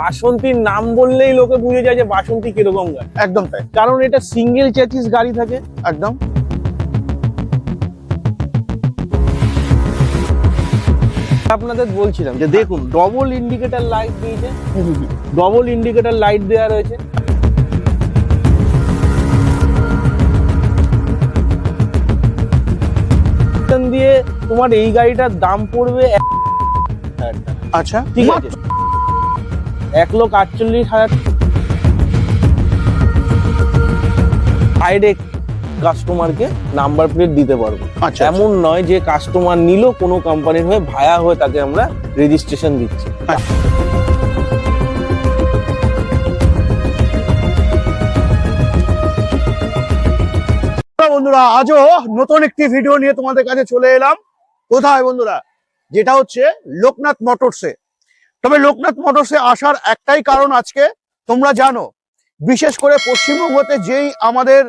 বাসন্তীর নাম বললেই লোকে বুঝে যায় যে বাসন্তী কীরকম গাড়ি। একদম তাই। কারণ এটা সিঙ্গেল চ্যাচিস গাড়ি থাকে। একদম। আপনাদের বলছিলাম যে দেখুন ডবল ইন্ডিকেটর লাইট দিয়েছে। ডবল ইন্ডিকেটর লাইট দেওয়া রয়েছে। দিয়ে তোমার এই গাড়িটার দাম পড়বে। আচ্ছা। ঠিক আছে? এক লক্ষ আটচল্লিশ হাজার ডাইরেক্ট কাস্টমারকে নাম্বার প্লেট দিতে পারব। আচ্ছা এমন নয় যে কাস্টমার নিল কোনো কোম্পানির হয়ে ভায়া হয়ে তাকে আমরা রেজিস্ট্রেশন দিচ্ছি। বন্ধুরা আজও নতুন একটি ভিডিও নিয়ে তোমাদের কাছে চলে এলাম। কোথায় বন্ধুরা? যেটা হচ্ছে লোকনাথ মোটরসে তবে লোকনাথ মোটরসে আসার একটাই কারণ আজকে, তোমরা জানো, বিশেষ করে পশ্চিমবঙ্গতে যেই আমাদের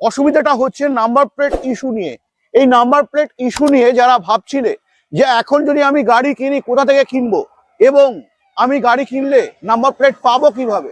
অসুবিধাটা হচ্ছে নাম্বার প্লেট ইস্যু নিয়ে। এই নাম্বার প্লেট ইস্যু নিয়ে যারা ভাবছিলে যে এখন যদি আমি গাড়ি কিনি, কোথা থেকে কিনবো? এবং আমি গাড়ি কিনলে নাম্বার প্লেট পাবো কীভাবে?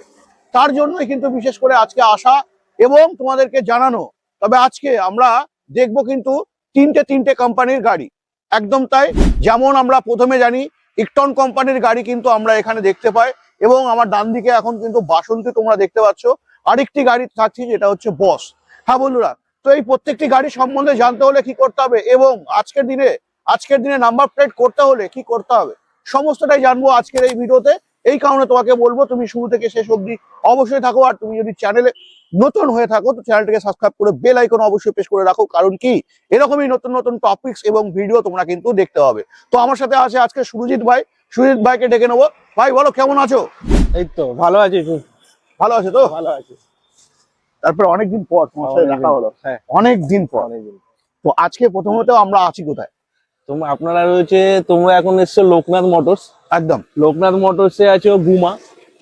তার জন্যই কিন্তু বিশেষ করে আজকে আসা এবং তোমাদেরকে জানানো। তবে আজকে আমরা দেখব কিন্তু তিনটে তিনটে কোম্পানির গাড়ি। একদম তাই, যেমন আমরা প্রথমে জানি ইকটন কোম্পানির গাড়ি কিন্তু আমরা এখানে দেখতে পাই এবং আমার ডান দিকে এখন কিন্তু বাসন্তী তোমরা দেখতে পাচ্ছ। আরেকটি গাড়ি থাকছি যেটা হচ্ছে বস হ্যাঁ বন্ধুরা, তো এই প্রত্যেকটি গাড়ি সম্বন্ধে জানতে হলে কি করতে হবে এবং আজকের দিনে আজকের দিনে নাম্বার প্লেট করতে হলে কি করতে হবে, সমস্তটাই জানব আজকের এই ভিডিওতে। এই কারণে তোমাকে বলব তুমি শুরু থেকে শেষ অবধি অবশ্যই থাকো আর তুমি যদি চ্যানেলে নতুন হয়ে থাকো তো চ্যানেলটিকে সাবস্ক্রাইব করে বেল আইকন অবশ্যই প্রেস করে রাখো কারণ কি? এরকমই নতুন নতুন টপিকস এবং ভিডিও তোমরা কিন্তু দেখতে হবে তো আমার সাথে আছে আজকে সুরজিৎ ভাই। সুরজিৎ ভাইকে ডেকে নেব। ভাই বলো কেমন আছো? এই তো ভালো আছি ভালো আছে তো? ভালো আছি। তারপরে অনেকদিন পর তোমার সাথে দেখা হলো। হ্যাঁ। অনেক দিন পর তো আজকে প্রথমত আমরা আছি কোথায়? তোমরা আপনারা রয়েছে তোমরা এখন এসছো লোকনাথ মোটরস। একদম। লোকনাথ মোটরসে আছে গুমা।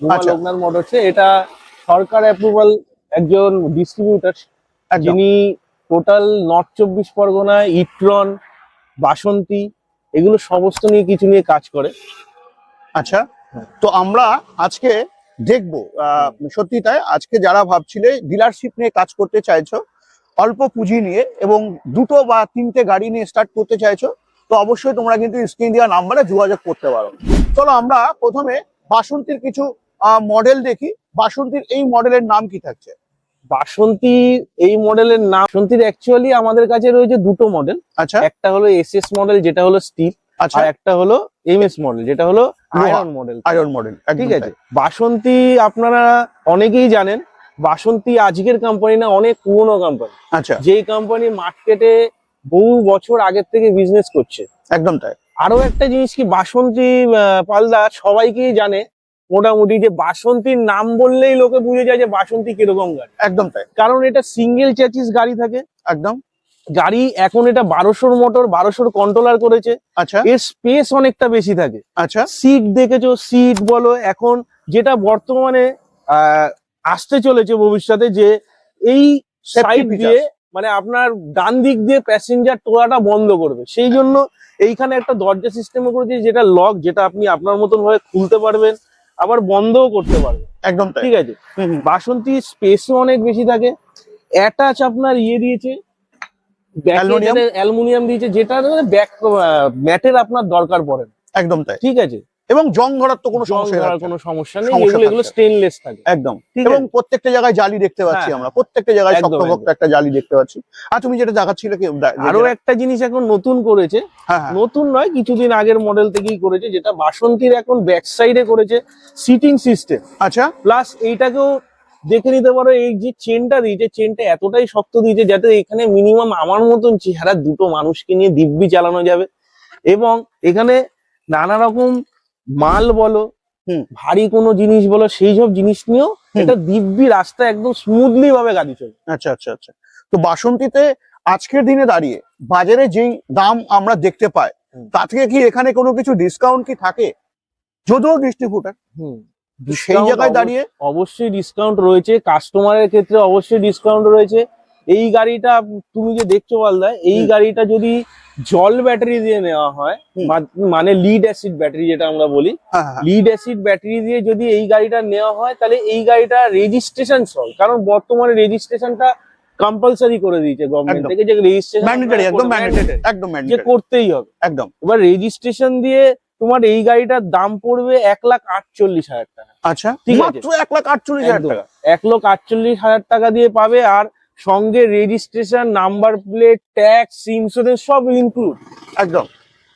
আচ্ছা। লোকনাথ মোটরসে। এটা সরকার অ্যাপ্রুভাল একজন ডিস্ট্রিবিউটার যিনি টোটাল নর্থ চব্বিশ পরগনায় ইট্রন বাসন্তী এগুলো সমস্ত নিয়ে কিছু নিয়ে কাজ করে। আচ্ছা। তো আমরা আজকে দেখব আহ, সত্যি তাই আজকে যারা ভাবছিলে ডিলারশিপ নিয়ে কাজ করতে চাইছো অল্প পুঁজি নিয়ে এবং দুটো বা তিনটে গাড়ি নিয়ে স্টার্ট করতে চাইছো তো অবশ্যই তোমরা কিন্তু স্ক্রিন দেওয়া নাম্বারে যোগাযোগ করতে পারো। চলো আমরা প্রথমে বাসন্তীর কিছু মডেল দেখি। বাসন্তীর এই মডেলের নাম কি থাকছে? বাসন্তী এই মডেলের নাম বাসন্তীর অ্যাকচুয়ালি আমাদের কাছে রয়েছে দুটো মডেল আচ্ছা। একটা হলো এস এস মডেল যেটা হলো স্টিল আচ্ছা। আর একটা হলো এম এস মডেল যেটা হলো আয়রন মডেল আয়রন মডেল ঠিক আছে। বাসন্তী আপনারা অনেকেই জানেন বাসন্তী আজকের কোম্পানি না অনেক পুরনো কোম্পানি আচ্ছা। যেই কোম্পানি মার্কেটে বহু বছর আগের থেকে বিজনেস করছে। একদম তাই। আরও একটা জিনিস কি বাসন্তী পালদা সবাইকেই জানে মোটামুটি যে বাসন্তীর নাম বললেই লোকে বুঝে যায় যে বাসন্তী কীরকম গাড়ি। একদম তাই। কারণ এটা সিঙ্গেল চ্যাচিস গাড়ি থাকে। একদম। গাড়ি এখন এটা বারোশোর মোটর বারোশোর কন্ট্রোলার করেছে। আচ্ছা। এর স্পেস অনেকটা বেশি থাকে। আচ্ছা। সিট দেখেছ সিট বলো এখন যেটা বর্তমানে আহ, আসতে চলেছে ভবিষ্যতে যে এই সাইড দিয়ে মানে আপনার ডান দিক দিয়ে প্যাসেঞ্জার তোলাটা বন্ধ করবে। সেই জন্য এইখানে একটা দরজা সিস্টেম করেছে যেটা লক যেটা আপনি আপনার মতন ভাবে খুলতে পারবেন আবার বন্ধও করতে পারবেন। একদম ঠিক আছে। বাসন্তী স্পেসও অনেক বেশি থাকে। অ্যাটাচ আপনার ইয়ে দিয়েছে? অ্যালুমিনিয়াম। দিয়েছে যেটা ব্যাক ম্যাটের আপনার দরকার পড়ে একদম তাই। ঠিক আছে? এবং জং ধরার তো কোনো সমস্যা। কোনো সমস্যা নেই এগুলো এগুলো স্টেনলেস থাকে। একদম। এবং প্রত্যেকটা জায়গায় জালি দেখতে পাচ্ছি হ্যাঁ। আমরা। প্রত্যেকটা জায়গায় শক্তভক্ত একটা জালি দেখতে পাচ্ছি। আর তুমি যেটা দেখাচ্ছিলে কি আরও একটা জিনিস এখন নতুন করেছে। হ্যাঁ হ্যাঁ। নতুন নয় কিছুদিন আগের মডেল থেকেই করেছে যেটা বাসন্তীর এখন ব্যাক সাইডে করেছে সিটিং সিস্টেম আচ্ছা। প্লাস এইটাকেও দেখে নিতে পারো এই যে চেনটা দিয়েছে চেনটা এতটাই শক্ত দিয়েছে যাতে এখানে মিনিমাম আমার মতন চেহারা দুটো মানুষকে নিয়ে দিব্যি চালানো যাবে। এবং এখানে নানা রকম মাল বলো হুম। ভারী কোনো জিনিস বলো সেই সব জিনিস নিয়েও এটা দিব্যি রাস্তা একদম স্মুথলি ভাবে গাড়ি চলে। আচ্ছা আচ্ছা আচ্ছা। তো বাসন্তীতে আজকের দিনে দাঁড়িয়ে বাজারে যেই দাম আমরা দেখতে পাই। তা থেকে কি এখানে কোনো কিছু ডিসকাউন্ট কি থাকে? যদিও ডিস্ট্রিবিউটার হুম। সেই জায়গায় দাঁড়িয়ে অবশ্যই ডিসকাউন্ট রয়েছে। কাস্টমারের ক্ষেত্রে অবশ্যই ডিসকাউন্ট রয়েছে। এই গাড়িটা তুমি যে দেখছ বলদা এই গাড়িটা যদি জল ব্যাটারি দিয়ে নেওয়া হয় মানে লিড অ্যাসিড ব্যাটারি যেটা আমরা বলি হ্যাঁ হ্যাঁ। লিড অ্যাসিড ব্যাটারি দিয়ে যদি এই গাড়িটা নেওয়া হয় তাহলে এই গাড়িটা রেজিস্ট্রেশন সহ কারণ বর্তমানে রেজিস্ট্রেশনটা কম্পালসারি করে দিয়েছে গভর্নমেন্ট থেকে যে রেজিস্ট্রেশন ম্যান্ডেটরি একদম ম্যান্ডেটরি একদম যে ম্যান্ডেটরি করতেই হবে। একদম। এবার রেজিস্ট্রেশন দিয়ে তোমার এই গাড়িটার দাম পড়বে এক লাখ আটচল্লিশ হাজার টাকা। আচ্ছা ঠিক আছে। এক লাখ আটচল্লিশ হাজার টাকা। এক লক্ষ আটচল্লিশ হাজার টাকা দিয়ে পাবে আর সঙ্গে registration number plate tax insurance সব ইনক্লুড একদম।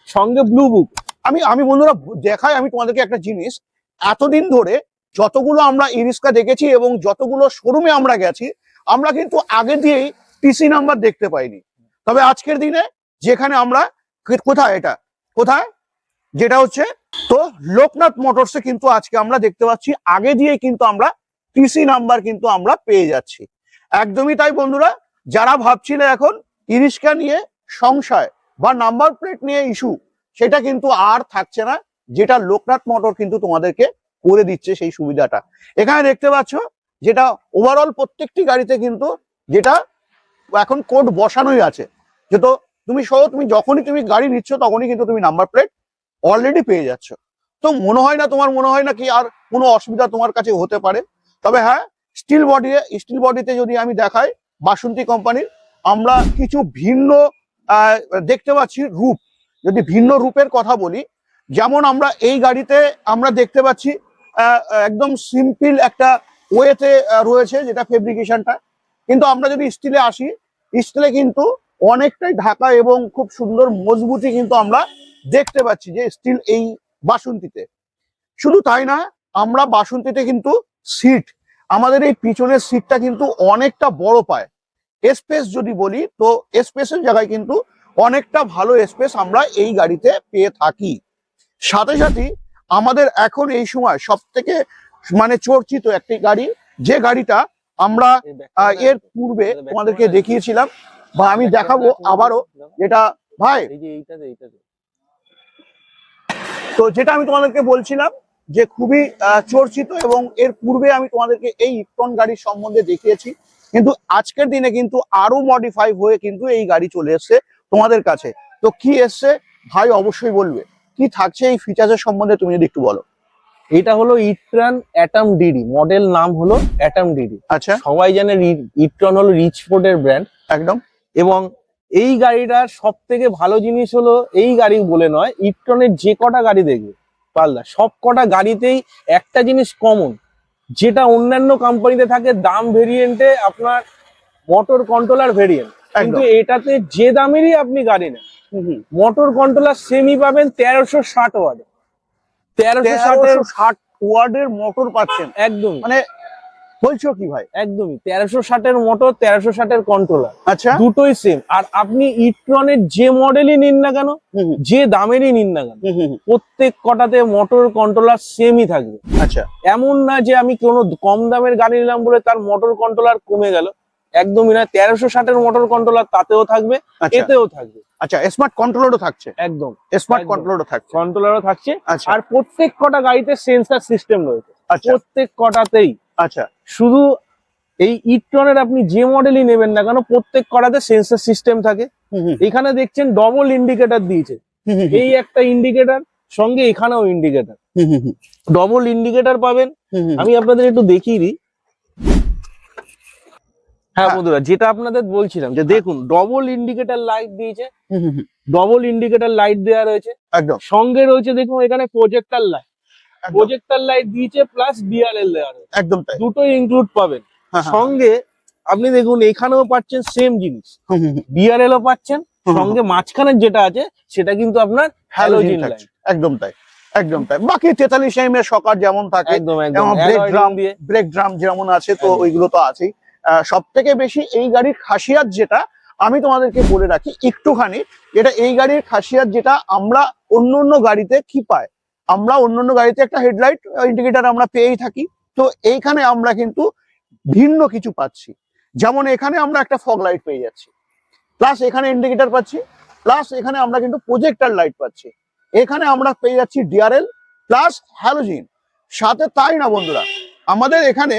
সঙ্গে ব্লু বুক আমি আমি বন্ধুরা দেখাই আমি তোমাদেরকে একটা জিনিস। এতদিন ধরে যতগুলো আমরা ইরিস্কা দেখেছি এবং যতগুলো শোরুমে আমরা গেছি আমরা কিন্তু আগে দিয়েই টিসি নাম্বার দেখতে পাইনি। তবে আজকের দিনে যেখানে আমরা কোথায় এটা? কোথায়? যেটা হচ্ছে তো লোকনাথ মোটরসে কিন্তু আজকে আমরা দেখতে পাচ্ছি আগে দিয়ে কিন্তু আমরা টিসি নাম্বার কিন্তু আমরা পেয়ে যাচ্ছি। একদমই তাই বন্ধুরা, যারা ভাবছিলে এখন ইরিস্কা নিয়ে সংশয় বা নাম্বার প্লেট নিয়ে ইস্যু সেটা কিন্তু আর থাকছে না, যেটা লোকনাথ মোটর কিন্তু তোমাদেরকে করে দিচ্ছে সেই সুবিধাটা। এখানে দেখতে পাচ্ছ, যেটা ওভারঅল প্রত্যেকটি গাড়িতে কিন্তু যেটা এখন কোড বসানোই আছে, যে তো তুমি সহ তুমি যখনই তুমি গাড়ি নিচ্ছ তখনই কিন্তু তুমি নাম্বার প্লেট অলরেডি পেয়ে যাচ্ছ। তো মনে হয় না, তোমার মনে হয় না কি আর কোনো অসুবিধা তোমার কাছে হতে পারে? তবে হ্যাঁ স্টিল বডি স্টিল বডিতে যদি আমি দেখাই বাসন্তী কোম্পানির, আমরা কিছু ভিন্ন দেখতে পাচ্ছি রূপ। যদি ভিন্ন রূপের কথা বলি, যেমন আমরা এই গাড়িতে আমরা দেখতে পাচ্ছি একদম সিম্পল একটা ওয়েতে রয়েছে যেটা ফেব্রিকেশনটা কিন্তু আমরা যদি স্টিলে আসি স্টিলে কিন্তু অনেকটাই ঢাকা এবং খুব সুন্দর মজবুতি কিন্তু আমরা দেখতে পাচ্ছি যে স্টিল এই বাসন্তীতে। শুধু তাই না আমরা বাসন্তীতে কিন্তু সিট আমাদের এই পিছনের সিটটা কিন্তু অনেকটা বড় পায়। স্পেস যদি বলি তো স্পেসের জায়গায় কিন্তু অনেকটা ভালো স্পেস আমরা এই গাড়িতে পেয়ে থাকি। সাথে সাথে আমাদের এখন এই সময় সব থেকে মানে চর্চিত একটি গাড়ি যে গাড়িটা আমরা এর পূর্বে তোমাদেরকে দেখিয়েছিলাম। বা আমি দেখাবো আবারও যেটা ভাই। তো যেটা আমি তোমাদেরকে বলছিলাম যে খুবই চর্চিত এবং এর পূর্বে আমি তোমাদেরকে এই ইপটন গাড়ির সম্বন্ধে দেখিয়েছি। কিন্তু আজকের দিনে কিন্তু আরও মডিফাই হয়ে কিন্তু এই গাড়ি চলে এসছে তোমাদের কাছে। তো কি এসছে? ভাই অবশ্যই বলবে। কি থাকছে এই ফিচার্সের সম্বন্ধে তুমি যদি একটু বলো? এটা হলো ইট্রান অ্যাটাম ডিডি। মডেল নাম হলো অ্যাটাম ডিডি। আচ্ছা। সবাই জানে ইট্রন হলো রিচ ফোর্ডের ব্র্যান্ড একদম। এবং এই গাড়িটার সব থেকে ভালো জিনিস হলো এই গাড়ি বলে নয় ইট্রনের যে কটা গাড়ি দেখবে পাল্লা। সব কটা গাড়িতেই একটা জিনিস কমন যেটা অন্যান্য কোম্পানিতে থাকে দাম ভেরিয়েন্টে আপনার মোটর কন্ট্রোলার ভেরিয়েন্ট কিন্তু এটাতে যে দামেরই আপনি গাড়ি নেন মোটর কন্ট্রোলার সেমি পাবেন তেরোশো ষাট ওয়ার্ডে তেরোশো ষাট ওয়ার্ডের মোটর পাচ্ছেন। একদম। মানে বলছো কি ভাই? একদমই। তেরোশো ষাটের মোটর তেরোশো ষাটের কন্ট্রোলার আচ্ছা। দুটোই সেম আর আপনি ইট্রনের যে মডেলই নিন না কেন যে দামেরই নিন না কেন। প্রত্যেক কটাতে মোটর কন্ট্রোলার সেমই থাকবে। আচ্ছা। এমন না যে আমি কোনো কম দামের গাড়ি নিলাম বলে তার মোটর কন্ট্রোলার কমে গেল। একদমই না তেরোশো ষাটের মোটর কন্ট্রোলার তাতেও থাকবে আচ্ছা। এতেও থাকবে। আচ্ছা স্মার্ট কন্ট্রোলারও থাকছে? একদম। স্মার্ট। কন্ট্রোলারও থাকছে? কন্ট্রোলারও থাকছে। আচ্ছা। আর প্রত্যেক কটা গাড়িতে সেন্সার সিস্টেম রয়েছে। আচ্ছা। প্রত্যেক কটাতেই। আচ্ছা শুধু এই ইট্রনের আপনি যে মডেলই নেবেন না কেন প্রত্যেক করাতে সেন্সার সিস্টেম থাকে। এখানে দেখছেন ডবল ইন্ডিকেটর দিয়েছে। এই একটা ইন্ডিকেটর সঙ্গে এখানেও ইন্ডিকেটর ডবল ইন্ডিকেটর পাবেন। আমি আপনাদের একটু দেখিয়ে দিই। হ্যাঁ হ্যাঁ। বন্ধুরা যেটা আপনাদের বলছিলাম যে দেখুন ডবল ইন্ডিকেটর লাইট দিয়েছে। ডবল ইন্ডিকেটর লাইট দেওয়া রয়েছে। একদম। সঙ্গে রয়েছে দেখুন এখানে প্রজেক্টর লাইট প্রজেক্টর লাইট দিয়েছে প্লাস ডিআরএল রয়েছে একদম তাই। দুটোই ইনক্লুড পাবেন। হ্যাঁ, হ্যাঁ, সঙ্গে আপনি দেখুন এখানেও পাচ্ছেন সেম জিনিস। ডিআরএল ও পাচ্ছেন। সঙ্গে মাঝখানের যেটা আছে সেটা কিন্তু আপনার হ্যালোজিন লাইট একদম তাই একদম তাই। বাকি তেতাল্লিশ এম এর সকার যেমন থাকে একদম একদম। ব্রেক ড্রাম ব্রেক ড্রাম যেমন আছে তো ওইগুলো তো আছেই। সব থেকে বেশি এই গাড়ির খাসিয়াত যেটা আমি তোমাদেরকে বলে রাখি একটুখানি যেটা এই গাড়ির খাসিয়াত যেটা আমরা অন্য অন্য গাড়িতে কি পাই আমরা অন্য অন্য গাড়িতে একটা হেডলাইট ইন্ডিকেটার আমরা পেয়েই থাকি। তো এইখানে আমরা কিন্তু ভিন্ন কিছু পাচ্ছি। যেমন এখানে আমরা একটা ফগ লাইট পেয়ে যাচ্ছি। প্লাস এখানে ইন্ডিকেটার পাচ্ছি। প্লাস এখানে আমরা কিন্তু প্রজেক্টর লাইট পাচ্ছি। এখানে আমরা পেয়ে যাচ্ছি ডিআরএল প্লাস হ্যালোজিন সাথে তাই না বন্ধুরা? আমাদের এখানে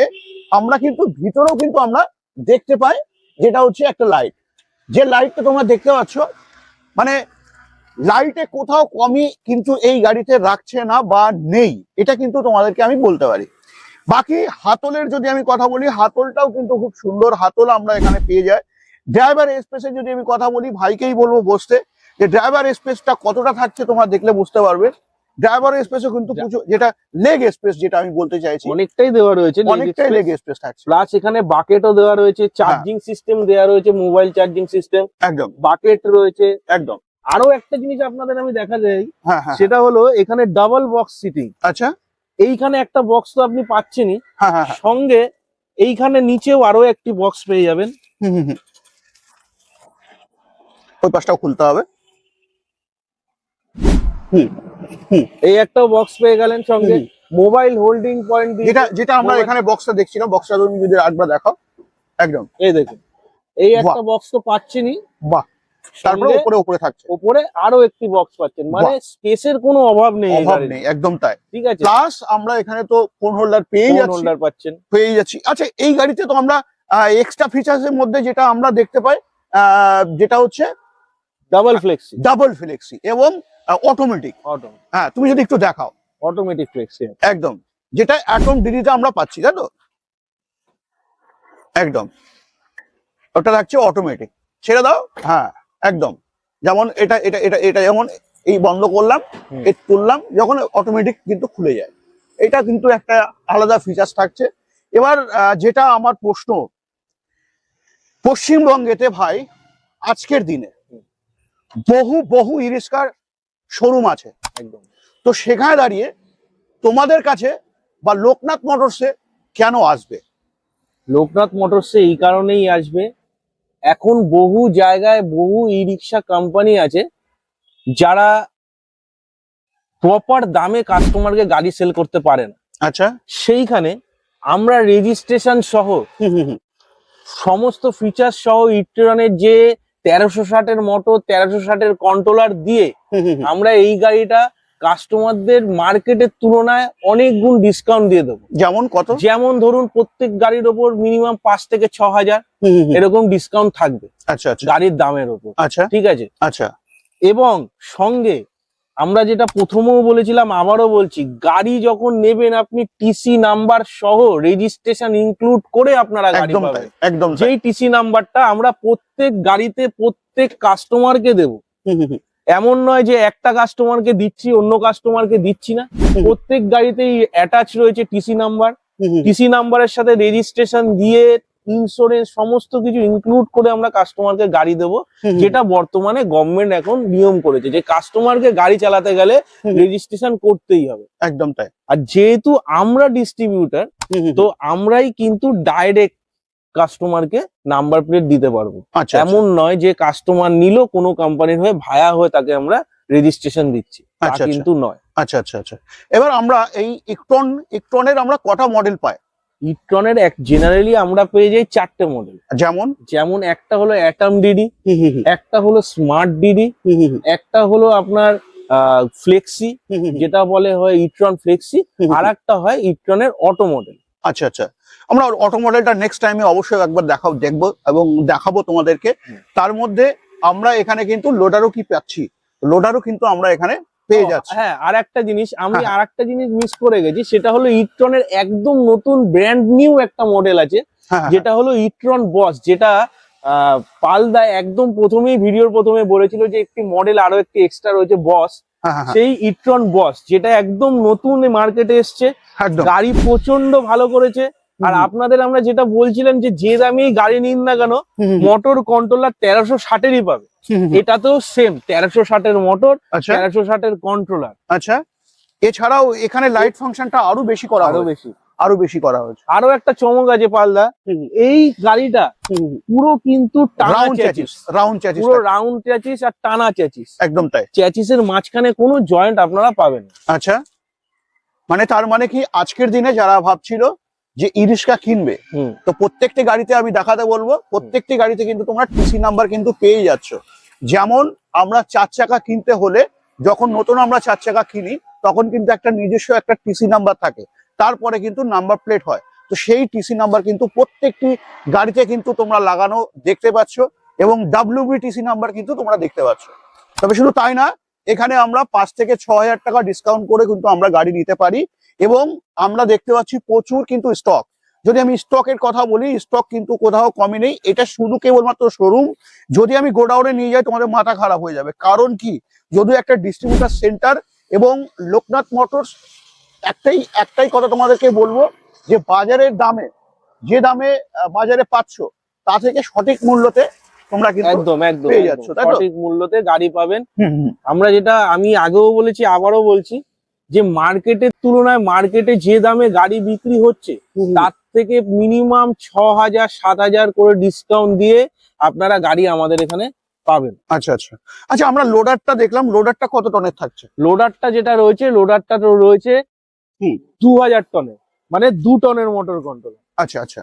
আমরা কিন্তু ভিতরেও কিন্তু আমরা দেখতে পাই যেটা হচ্ছে একটা লাইট যে লাইটটা তোমরা দেখতে পাচ্ছ মানে লাইটে কোথাও কমই কিন্তু এই গাড়িতে রাখছে না বা নেই। এটা কিন্তু তোমাদেরকে আমি বলতে পারি। বাকি হাতলের যদি আমি কথা বলি হাতলটাও কিন্তু খুব সুন্দর হাতল আমরা এখানে পেয়ে যাই। ড্রাইভার স্পেসের যদি আমি কথা বলি ভাইকেই বলব বসতে যে ড্রাইভার স্পেসটা কতটা থাকছে তোমরা দেখলে বুঝতে পারবে। ড্রাইভার স্পেসও কিন্তু প্রচুর যেটা লেগ স্পেস যেটা আমি বলতে চাইছি। অনেকটাই দেওয়া রয়েছে অনেকটাই লেগ স্পেস থাকছে। প্লাস এখানে বাকেটও দেওয়া রয়েছে চার্জিং সিস্টেম দেওয়া রয়েছে মোবাইল চার্জিং সিস্টেম একদম। বাকেট রয়েছে। একদম। আরও একটা জিনিস আপনাদের আমি দেখা যাই হ্যাঁ হ্যাঁ সেটা হলো এখানে ডাবল বক্স সিটিং আচ্ছা। এইখানে একটা বক্স তো আপনি পাচ্ছেনই। হ্যাঁ হ্যাঁ হ্যাঁ। সঙ্গে এইখানে নিচেও আরও একটি বক্স পেয়ে যাবেন। হুম, হুম, হুম। ওই পাশটাও খুলতে হবে। এই একটা বক্স পেয়ে গেলেন সঙ্গে। মোবাইল হোল্ডিং পয়েন্ট যেটা যেটা আমরা এখানে বক্সটা দেখছিলাম বক্সটা তুমি যদি একবার দেখাও একদম। এই দেখুন। এই একটা বক্স তো পাচ্ছেনই। বাহ। তারপরে উপরে উপরে থাকছে। ওপরে আরও একটি বক্স পাচ্ছেন। মানে স্পেসের কোনো অভাব নেই অভাব নেই একদম তাই। ঠিক আছে। প্লাস আমরা এখানে তো ফোন হোল্ডার পেয়ে ফোন যাচ্ছি। হোল্ডার পাচ্ছেন। পেয়ে যাচ্ছি। আচ্ছা এই গাড়িতে তো আমরা এক্সট্রা ফিচার্স এর মধ্যে যেটা আমরা দেখতে পাই যেটা হচ্ছে ডাবল ফ্লেক্সি ডাবল ফ্লেক্সি এবং অটোমেটিক অটো হ্যাঁ তুমি যদি একটু দেখাও। অটোমেটিক ফ্লেক্সি একদম। যেটা অ্যাটম ডিডিতে আমরা পাচ্ছি তাই তো একদম। ওটা থাকছে অটোমেটিক ছেড়ে দাও। হ্যাঁ। একদম। যেমন এটা এটা এটা এটা যেমন এই বন্ধ করলাম তুললাম যখন অটোমেটিক কিন্তু খুলে যায়। এটা কিন্তু একটা আলাদা ফিচার্স থাকছে। এবার যেটা আমার প্রশ্ন পশ্চিমবঙ্গেতে ভাই আজকের দিনে বহু বহু ইরিস্কার শোরুম আছে। একদম। তো সেখানে দাঁড়িয়ে তোমাদের কাছে বা লোকনাথ মোটরসে কেন আসবে? লোকনাথ মোটরসে এই কারণেই আসবে এখন বহু জায়গায় বহু ই রিক্সা কোম্পানি আছে যারা প্রপার দামে কাস্টমারকে গাড়ি সেল করতে পারে না। আচ্ছা। সেইখানে আমরা রেজিস্ট্রেশন সহ সমস্ত ফিচার সহ ইট্রনের যে তেরোশো ষাটের মোটর তেরোশো ষাটের কন্ট্রোলার দিয়ে আমরা এই গাড়িটা কাস্টমারদের মার্কেটের তুলনায় অনেক গুণ ডিসকাউন্ট দিয়ে দেবো। যেমন কত? যেমন ধরুন প্রত্যেক গাড়ির ওপর মিনিমাম পাঁচ থেকে ছ হাজার এরকম ডিসকাউন্ট থাকবে আচ্ছা আচ্ছা। গাড়ির দামের ওপর। আচ্ছা। ঠিক আছে? আচ্ছা। এবং সঙ্গে আমরা যেটা প্রথমেও বলেছিলাম আবারও বলছি গাড়ি যখন নেবেন আপনি টিসি নাম্বার সহ রেজিস্ট্রেশন ইনক্লুড করে আপনারা গাড়ি পাবেন। একদম যেই টিসি নাম্বারটা আমরা প্রত্যেক গাড়িতে প্রত্যেক কাস্টমারকে দেব। এমন নয় যে একটা কাস্টমারকে দিচ্ছি অন্য কাস্টমারকে দিচ্ছি না। প্রত্যেক গাড়িতেই অ্যাটাচ রয়েছে টিসি নাম্বার। টিসি নাম্বারের সাথে রেজিস্ট্রেশন দিয়ে ইন্স্যুরেন্স সমস্ত কিছু ইনক্লুড করে আমরা কাস্টমারকে গাড়ি দেবো যেটা বর্তমানে গভর্নমেন্ট এখন নিয়ম করেছে যে কাস্টমারকে গাড়ি চালাতে গেলে রেজিস্ট্রেশন করতেই হবে। একদম তাই। আর যেহেতু আমরা ডিস্ট্রিবিউটার তো আমরাই কিন্তু ডাইরেক্ট কাস্টমারকে নাম্বার প্লেট দিতে পারব। আচ্ছা এমন নয় যে কাস্টমার নিল কোনো কোম্পানির হয়ে ভায়া হয়ে তাকে আমরা রেজিস্ট্রেশন দিচ্ছি। আচ্ছা, আচ্ছা। কিন্তু নয়। আচ্ছা আচ্ছা আচ্ছা। এবার আমরা এই ইকটন ইকটনের আমরা কটা মডেল পাই? ইট্রনের এক জেনারেলি আমরা পেয়ে যাই চারটে মডেল যেমন? যেমন একটা হলো অ্যাটম ডিডি একটা হলো স্মার্ট ডিডি একটা হলো আপনার ফ্লেক্সি। যেটা বলে হয় ইট্রন ফ্লেক্সি। আর একটা হয় ইট্রনের অটো মডেল আচ্ছা আচ্ছা। আমরা অটো মডেলটা নেক্সট টাইমে অবশ্যই একবার দেখাও দেখব এবং দেখাবো তোমাদেরকে। তার মধ্যে আমরা এখানে কিন্তু লোডারও কি পাচ্ছি? লোডারও কিন্তু আমরা এখানে পেয়ে যাচ্ছি। হ্যাঁ আর একটা জিনিস আমি হ্যাঁ। আর একটা জিনিস মিস করে গেছি সেটা হলো ইট্রনের একদম নতুন ব্র্যান্ড নিউ একটা মডেল আছে হ্যাঁ, হ্যাঁ, যেটা হলো ইট্রন বস যেটা আহ, পালদা একদম প্রথমেই ভিডিওর প্রথমে বলেছিল যে একটি মডেল আরও একটি এক্সট্রা রয়েছে বস সেই ইট্রন বস যেটা একদম নতুন মার্কেটে এসছে গাড়ি প্রচণ্ড ভালো করেছে আর আপনাদের আমরা যেটা বলছিলাম যে যে দামেই গাড়ি নিন না কেন মোটর কন্ট্রোলার তেরোশো ষাটেরই পাবে। হুম, এটাতেও সেম তেরোশো ষাটের মোটর আচ্ছা। তেরোশো ষাটের কন্ট্রোলার আচ্ছা। এছাড়াও এখানে লাইট ফাংশনটা আরও বেশি করা আরও বেশি। আরও বেশি করা হয়েছে। আরও একটা চমক আছে পালদা। এই গাড়িটা পুরো কিন্তু রাউন্ড চ্যাচিস রাউন্ড চ্যাচিস পুরো রাউন্ড চ্যাচিস আর টানা চ্যাচিস একদম তাই। চ্যাচিসের মাঝখানে কোনো জয়েন্ট আপনারা পাবেন না। আচ্ছা। মানে তার মানে কি আজকের দিনে যারা ভাবছিল যে ই ইরিশকা কিনবে তো প্রত্যেকটি গাড়িতে আমি দেখাতে বলব প্রত্যেকটি গাড়িতে কিন্তু তোমরা টিসি নাম্বার কিন্তু পেয়ে যাচ্ছ। যেমন আমরা চার চাকা কিনতে হলে যখন নতুন আমরা চার চাকা কিনি তখন কিন্তু একটা নিজস্ব একটা টিসি নাম্বার থাকে। তারপরে কিন্তু নাম্বার প্লেট হয়। তো তো সেই টিসি নাম্বার কিন্তু প্রত্যেকটি গাড়িতে কিন্তু তোমরা লাগানো দেখতে পাচ্ছ এবং ডাব্লিউবি টিসি নাম্বার কিন্তু তোমরা দেখতে পাচ্ছ। তবে শুধু তাই না এখানে আমরা পাঁচ থেকে ছ হাজার টাকা ডিসকাউন্ট করে কিন্তু আমরা গাড়ি নিতে পারি এবং আমরা দেখতে পাচ্ছি প্রচুর কিন্তু স্টক যদি আমি স্টকের কথা বলি স্টক কিন্তু কোথাও কমে নেই। এটা শুধু কেবলমাত্র শোরুম যদি আমি গোডাউনে নিয়ে যাই, তোমাদের মাথা খারাপ হয়ে যাবে। কারণ কি? যদিও একটা ডিস্ট্রিবিউটার সেন্টার এবং লোকনাথ মোটরস একটাই একটাই কথা তোমাদেরকে বলব যে বাজারের দামে, যে দামে বাজারে পাচ্ছ, তা থেকে সঠিক মূল্যতে তোমরা কিন্তু একদম একদম পেয়ে যাচ্ছ, সঠিক মূল্যতে গাড়ি পাবেন। আমরা যেটা আমি আগেও বলেছি আবারও বলছি যে মার্কেটের তুলনায় মার্কেটে যে দামে গাড়ি বিক্রি হচ্ছে তার থেকে মিনিমাম ছ হাজার সাত হাজার করে ডিসকাউন্ট দিয়ে আপনারা গাড়ি আমাদের এখানে পাবেন। আচ্ছা আচ্ছা। আচ্ছা আমরা লোডারটা দেখলাম লোডারটা কত টনের থাকছে? লোডারটা যেটা রয়েছে লোডারটা রয়েছে। দু হাজার টনের মানে দু টনের মোটর কন্ট্রোল আচ্ছা আচ্ছা।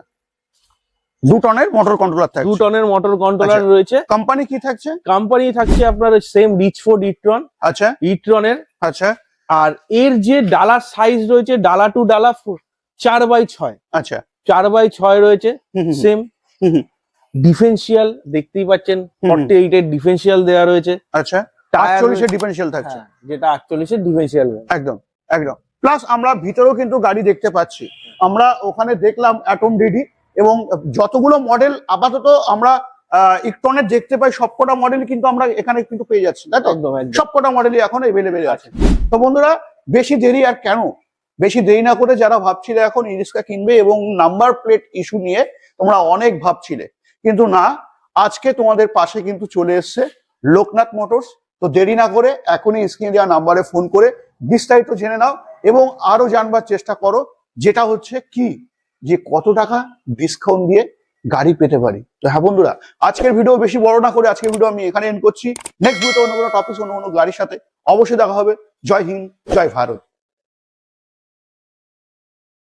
দু টনের মোটর কন্ট্রোলার দু থাকছে টনের মোটর কন্ট্রোলার আচ্ছা। রয়েছে। কোম্পানি কি থাকছে? কোম্পানি থাকছে আপনার সেম রিচ ফোর্ড ইট্রন আচ্ছা। ইট্রনের আচ্ছা। আর এর যে ডালার সাইজ রয়েছে ডালা টু ডালা চার বাই ছয়। আচ্ছা। চার বাই ছয় রয়েছে সেম ডিফেন্সিয়াল দেখতেই পাচ্ছেন ফর্টি এইট এর ডিফেন্সিয়াল দেওয়া রয়েছে। আচ্ছা। আটচল্লিশের ডিফারেন্সিয়াল থাকছে। হ্যাঁ, যেটা আটচল্লিশের ডিফেন্সিয়াল একদম একদম। প্লাস আমরা ভিতরেও কিন্তু গাড়ি দেখতে পাচ্ছি। আমরা ওখানে দেখলাম অ্যাটম ডিডি এবং যতগুলো মডেল আপাতত আমরা ইকটনের দেখতে পাই সবকটা মডেল কিন্তু আমরা এখানে কিন্তু পেয়ে যাচ্ছি তাই তো? সবকটা মডেলই এখন এভেলেবেল আছে। তো বন্ধুরা বেশি দেরি আর কেন? বেশি দেরি না করে যারা ভাবছিলে এখন ইরিস্কা কিনবে এবং নাম্বার প্লেট ইস্যু নিয়ে তোমরা অনেক ভাবছিলে। কিন্তু না আজকে তোমাদের পাশে কিন্তু চলে এসছে লোকনাথ মোটরস। তো দেরি না করে এখনই স্ক্রিনে দেওয়া নাম্বারে ফোন করে বিস্তারিত জেনে নাও এবং আরও জানবার চেষ্টা করো যেটা হচ্ছে কি? যে কত টাকা ডিসকাউন্ট দিয়ে গাড়ি পেতে পারি। তো হ্যাঁ বন্ধুরা, আজকের ভিডিও বেশি বড় না করে আজকের ভিডিও আমি এখানে এন্ড করছি। নেক্সট ভিডিও অন্য কোনো টপিক অন্য কোনো গাড়ির সাথে অবশ্যই দেখা হবে। জয় হিন্দ, জয় ভারত।